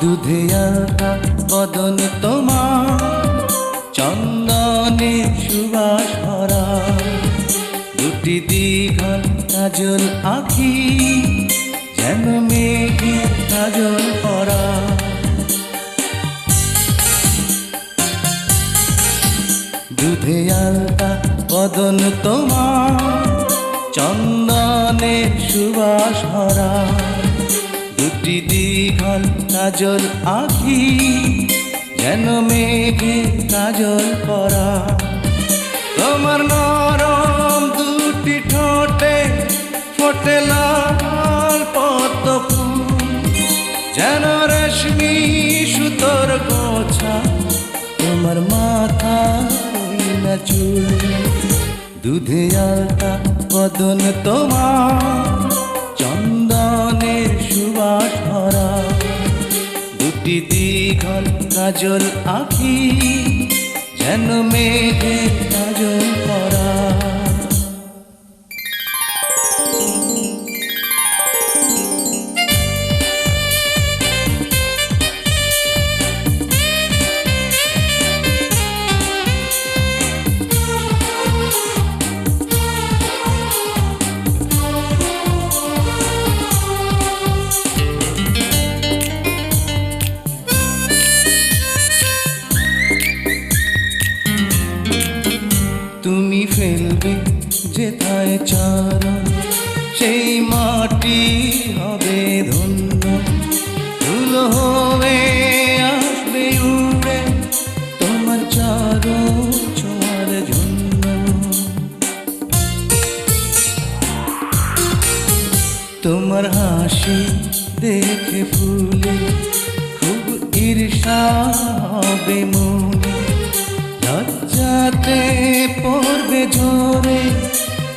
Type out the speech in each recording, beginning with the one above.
দুধে আলতা বদন তোমার, চন্দনে সুবাস ভরা। দুটি দীঘল কাজল আখি যেন মেঘে কাজল পরা দুধে আলতা বদন তোমার, চন্দনে সুবাস ভরা। দুটি দীঘল কাজল আখি যেন মেঘে কাজল পরা তোমার নরম দুটি ঠোঁটে ফোটে লাল পদ্ম যেন রেশমি সুতোর গোছা তোমার মাথা না চুল। দুধে আলতা বদন তোমার চন্দনের সুবাস ভরা। দুটি দীঘল কাজল আখি যেন মেঘে কাজল যেথায় চারণ, সেই মাটি হবে ধন্য। ধুলো হবে আসবে উড়ে তোমার চারণ ছোঁয়ার জন্য। তোমার হাসি দেখে ফুলে খুব ঈর্ষা হবে মনে। লজ্জাতে পড়বে ঝরে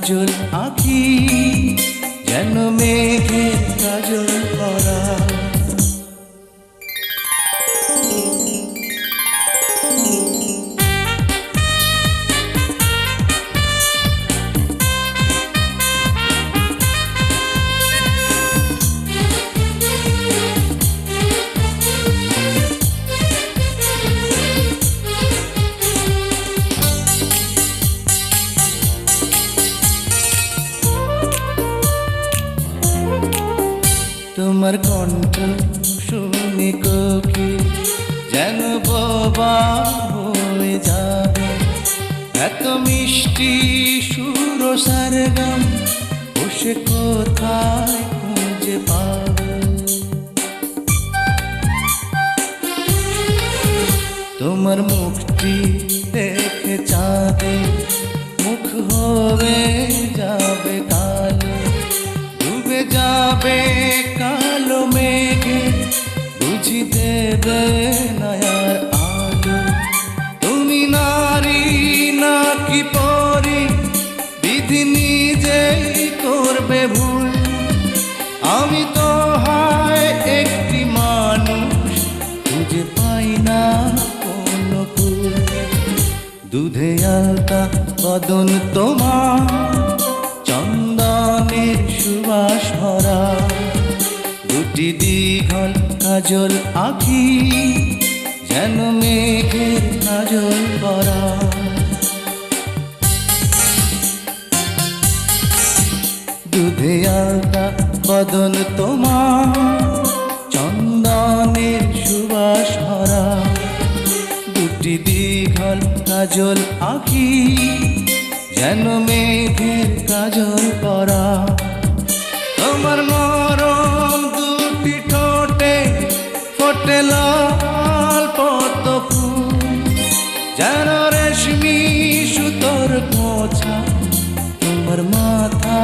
কাজল আঁকি যেন মেঘে কাজল তোমার কণ্ঠ শুনে কোকি যেন বোবা হয়ে যাবে। এত মিষ্টি সুর সারগাম বসে কোথায় খুঁজে পাবে? তোমার মুখটি দেখে চাঁদে, মুখ হবে যাবে কালো, ডুবে যাবে দেবে নয়ার আলো। তুমি নারী, নাকি পরি? বিধি নিজেই করবে ভুল। আমি তো হয় একটি মানুষ, খুঁজে পাই না কোনো কুল দুধে আলতা বদন তোমার চন্দনের সুবাস ভরা। দুটি দীঘল কাজল আখি যেন মেঘের কাজল করা দুধে আলতা বদন তোমার, চন্দনের সুবাস ভরা। দুটি দীঘল কাজল আখি যেন মেঘের কাজল করা তোমার নরম ফোটে লাল যেন রেশমি সুতোর পোছা তোমার মাথা